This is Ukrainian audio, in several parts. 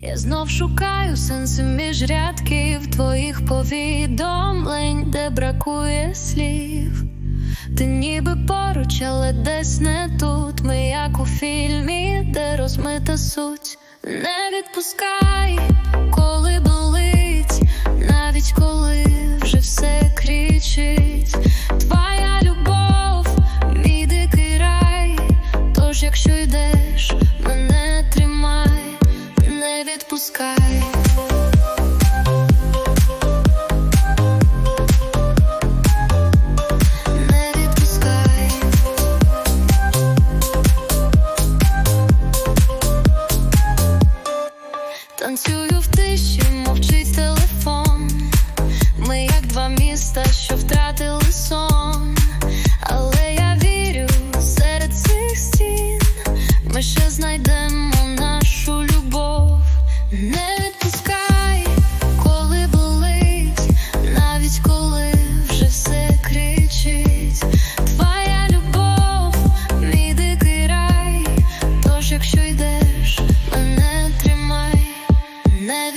Я знов шукаю сенси між рядків твоїх повідомлень, де бракує слів. Ти ніби поруч, але десь не тут. Ми як у фільмі, де розмита суть. Не відпускай, коли болить, навіть коли вже все кричить.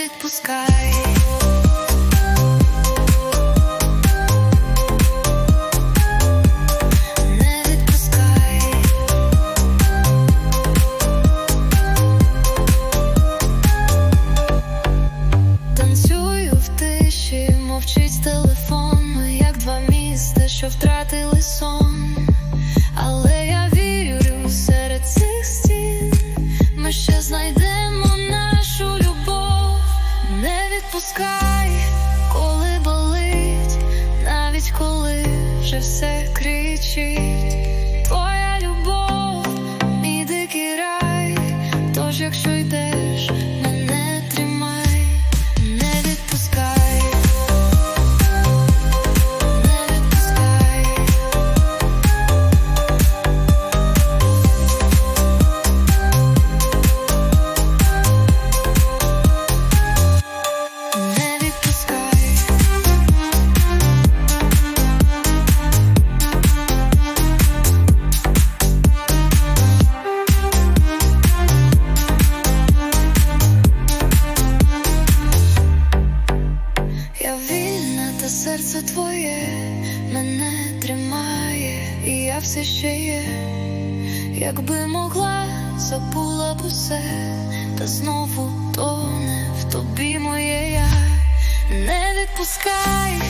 Відпускай. Не відпускай. Танцюю в тиші, мовчить телефон. Як два міста, що втратили сон. Відпускай, коли болить, навіть коли вже все кричить. Все ще є. Якби могла, забула б усе, та знову тоне в тобі моє я. Не відпускай,